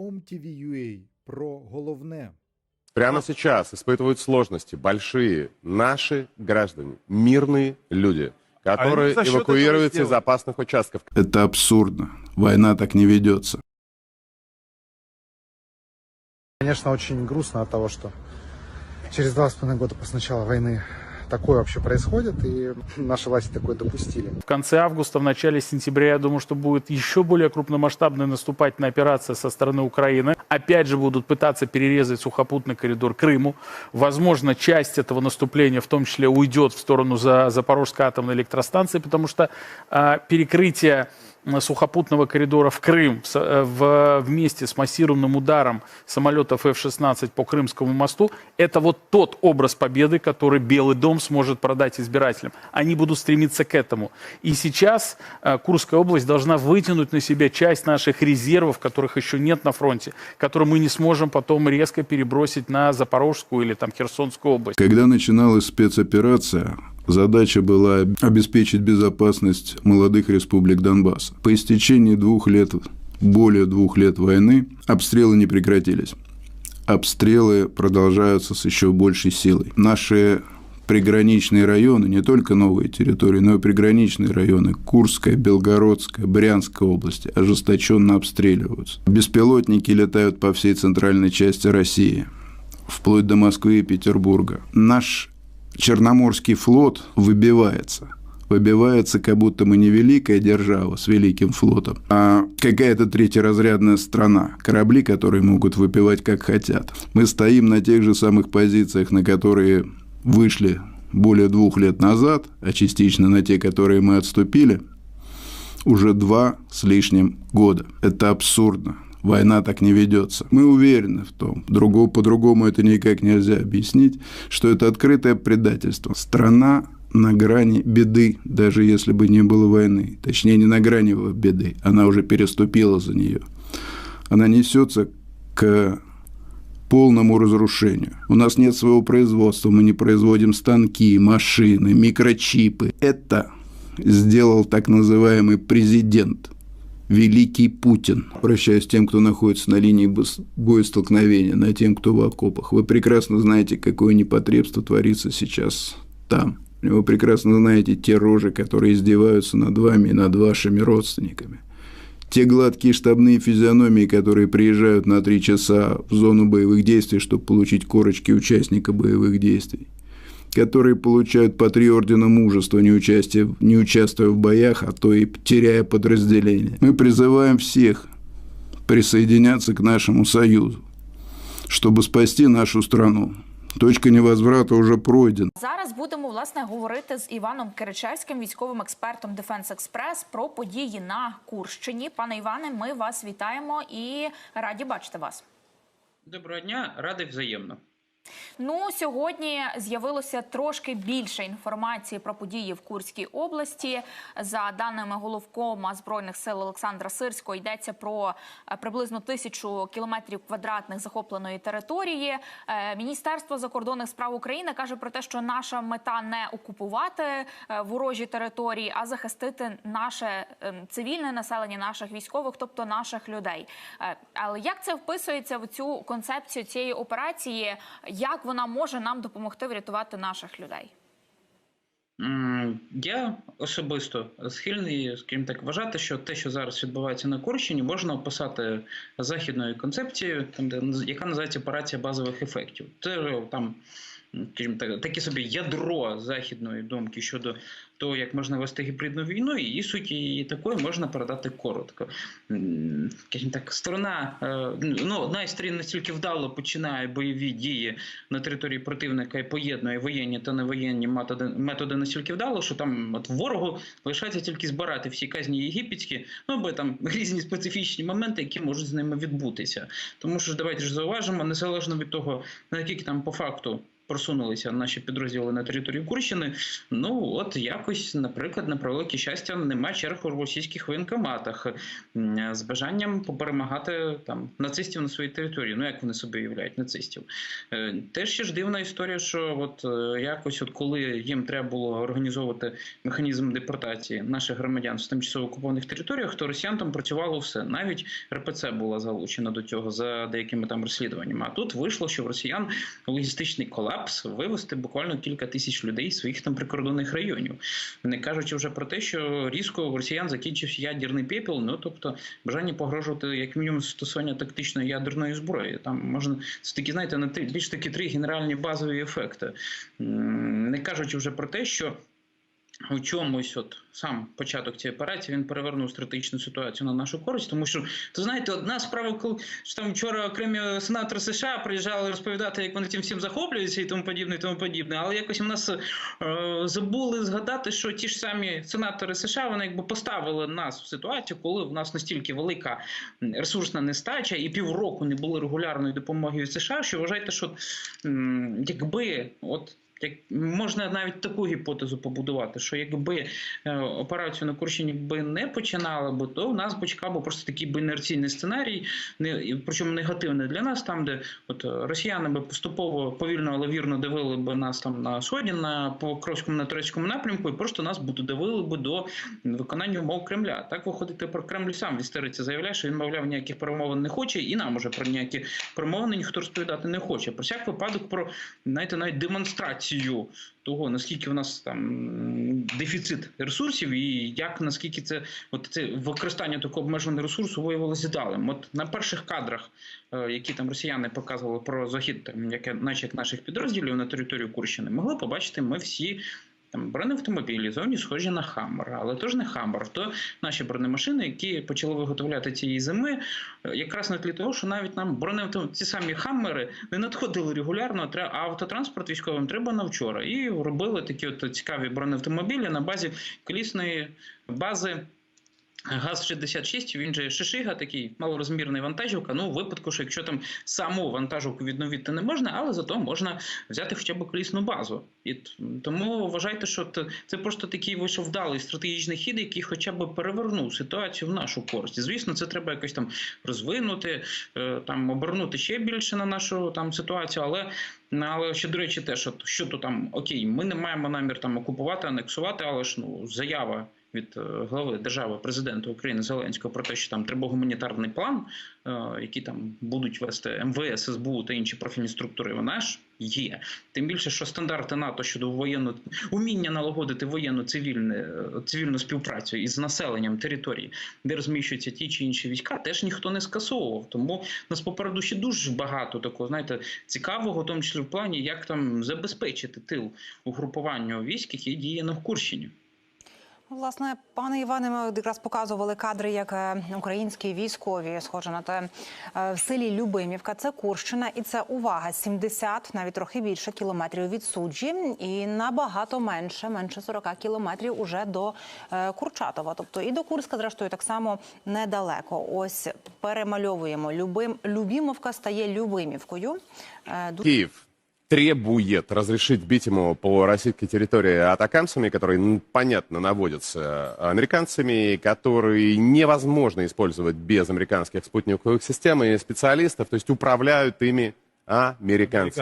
OMTV.ua про головне. Прямо сейчас испытывают сложности большие наши граждане, мирные люди, которые за счет этого эвакуируются из опасных участков. Это абсурдно. Война так не ведется. Конечно, очень грустно от того, что через два с половиной года после начала войны такое вообще происходит, и наши власти такое допустили. В конце августа, в начале сентября, я думаю, что будет еще более крупномасштабная наступательная операция со стороны Украины. Опять же будут пытаться перерезать сухопутный коридор Крыму. Возможно, часть этого наступления в том числе уйдет в сторону за Запорожской атомной электростанции, потому что а, перекрытие м, сухопутного коридора в Крым э, в- вместе с массированным ударом самолетов F-16 по Крымскому мосту, это вот тот образ победы, который Белый дом сможет продать избирателям. Они будут стремиться к этому. И сейчас э, Курская область должна вытянуть на себя часть наших резервов, которых еще нет на фронте, которые мы не сможем потом резко перебросить на Запорожскую или там Херсонскую область. Когда начиналась спецоперация, задача была обеспечить безопасность молодых республик Донбасса. По истечении двух лет, более двух лет войны, обстрелы не прекратились. Обстрелы продолжаются с еще большей силой. Наши приграничные районы, не только новые территории, но и приграничные районы Курская, Белгородская, Брянская области ожесточенно обстреливаются. Беспилотники летают по всей центральной части России, вплоть до Москвы и Петербурга. Наш Черноморский флот выбивается. Выбивается, как будто мы не великая держава с великим флотом, а какая-то третьеразрядная страна. Корабли, которые могут выпивать как хотят. Мы стоим на тех же самых позициях, на которые вышли более двух лет назад, а частично на те, которые мы отступили, уже два с лишним года. Это абсурдно. Война так не ведется. Мы уверены в том, другого, по-другому это никак нельзя объяснить, что это открытое предательство. Страна на грани беды, даже если бы не было войны. Точнее, не на грани беды, она уже переступила за нее. Она несется к полному разрушению. У нас нет своего производства, мы не производим станки, машины, микрочипы. Это сделал так называемый президент, великий Путин. Обращаюсь к тем, кто находится на линии боестолкновения, на тем, кто в окопах. Вы прекрасно знаете, какое непотребство творится сейчас там. Вы прекрасно знаете те рожи, которые издеваются над вами и над вашими родственниками те гладкие штабные физиономии, которые приезжают на три часа в зону боевых действий, чтобы получить корочки участника боевых действий, которые получают по три ордена мужества, не, участие, не участвуя в боях, а то и теряя подразделения. Мы призываем всех присоединяться к нашему союзу, чтобы спасти нашу страну. Точка невозврата уже пройдена. Зараз будемо власне говорити з Іваном Киричевським, військовим експертом Defense Express про події на Курщині. Пане Іване, ми вас вітаємо і раді бачити вас. Доброго дня, радий взаємно. Ну сьогодні з'явилося трошки більше інформації про події в Курській області. За даними головкома збройних сил Олександра Сирського, йдеться про е, приблизно тисячу кілометрів квадратних захопленої території. Е, Міністерство закордонних справ України каже про те, що наша мета не окупувати е, ворожі території, а захистити наше цивільне населення, наших військових, тобто наших людей. Але як це вписується в цю концепцію цієї операції? Як вона може нам допомогти врятувати наших людей? Я особисто схильний, скажімо так, вважати, що те, що зараз відбувається на Курщині, можна описати західною концепцією, там, де, яка називається операція базових ефектів. Це е, там, скажімо так, таке собі ядро західної думки щодо того, як можна вести гібридну війну, і її суть її такою можна передати коротко. Так, сторона, е, ну, одна із сторін настільки вдало починає бойові дії на території противника і поєднує воєнні та невоєнні методи, методи настільки вдало, що там от ворогу лишається тільки збирати всі казні єгипетські, ну або там різні специфічні моменти, які можуть з ними відбутися. Тому що давайте ж зауважимо, незалежно від того, наскільки там по факту просунулися наші підрозділи на територію Курщини. Ну от якось, наприклад, на превелике щастя, нема черг у російських воєнкоматах з бажанням поперемагати там нацистів на своїй території. Ну як вони собі уявляють нацистів. Е, Теж ще ж дивна історія, що от е, якось, от коли їм треба було організовувати механізм депортації наших громадян з тимчасово окупованих територіях, то росіян там працювало все. Навіть РПЦ була залучена до цього за деякими там розслідуваннями. А тут вийшло, що в росіян логістичний колапс вивести буквально кілька тисяч людей з своїх там прикордонних районів. Не кажучи вже про те, що різко в росіян закінчився ядерний пепел, ну тобто бажання погрожувати як мінімум стосування тактичної ядерної зброї. Там можна це такі, знаєте, на більш такі три генеральні базові ефекти. Не кажучи вже про те, що у чомусь, от сам початок цієї операції, він перевернув стратегічну ситуацію на нашу користь, тому що то знаєте, одна справа, коли що там вчора окремі сенатори США приїжджали розповідати, як вони цим всім захоплюються і тому подібне, і тому подібне. Але якось в нас е, забули згадати, що ті ж самі сенатори США вони якби поставили нас в ситуацію, коли в нас настільки велика ресурсна нестача, і півроку не було регулярної допомоги від США, що вважайте, що якби от. Як можна навіть таку гіпотезу побудувати, що якби е, операцію на Курщині би не починали би, то в нас би чекав би просто такий би інерційний сценарій, не причому негативний для нас, там де от росіяни би поступово повільно, але вірно дивили би нас там на сході, на Покровському на турецькому напрямку, і просто нас би додавили би до виконання умов Кремля. Так виходить, тепер Кремль сам в істериці заявляє, що він мовляв ніяких перемовин не хоче, і нам уже про ніякі перемовини ніхто розповідати не хоче. Про всяк випадок про знаєте, навіть демонстрацію того, наскільки в нас там дефіцит ресурсів, і як наскільки це от це використання такого обмеженого ресурсу виявилося далим. От на перших кадрах, е, які там росіяни показували про захід, там яке, наче як наших підрозділів на територію Курщини, могли побачити ми всі. Там бронеавтомобілі зовні схожі на Хаммер, але то ж не Хаммер, то наші бронемашини, які почали виготовляти цієї зими, е, якраз на тлі того, що навіть нам бронеавтомобілі, ці самі Хаммери не надходили регулярно, а автотранспорт військовим треба на вчора. І робили такі от цікаві бронеавтомобілі на базі колісної бази. ГАЗ-66, він же Шишига, такий малорозмірний вантажівка. Ну, у випадку, що якщо там саму вантажівку відновити не можна, але зато можна взяти хоча б колісну базу. І тому вважайте, що це просто такий вийшов вдалий стратегічний хід, який хоча б перевернув ситуацію в нашу користь. Звісно, це треба якось там розвинути, е, там обернути ще більше на нашу там ситуацію, але. Але ще до речі, теж от, що то там окей, ми не маємо намір там окупувати, анексувати, але ж ну заява від е, глави держави президента України Зеленського про те, що там треба гуманітарний план, е, який там будуть вести МВС, СБУ та інші профільні структури. Вона ж є. Тим більше, що стандарти НАТО щодо воєнного уміння налагодити воєнну е, цивільну співпрацю із населенням території, де розміщуються ті чи інші війська, теж ніхто не скасовував. Тому нас попереду ще дуже багато такого, знаєте, цікавого, в тому числі в плані, як там забезпечити тил угрупуванню військ, які діє на Курщині. Власне, пане Іване, ми якраз показували кадри, як е, українські військові, схоже на те, е, в селі Любимівка. Це Курщина, і це увага 70, навіть трохи більше кілометрів від суджі, і набагато менше, менше 40 кілометрів уже до е, Курчатова. Тобто і до Курська, зрештою, так само недалеко. Ось перемальовуємо. Любим Любімовка стає Любимівкою. Киев требует разрешить бить ему по российской территории атакамсами, которые, понятно, наводятся американцами, которые невозможно использовать без американских спутниковых систем и специалистов, то есть управляют ими американцы.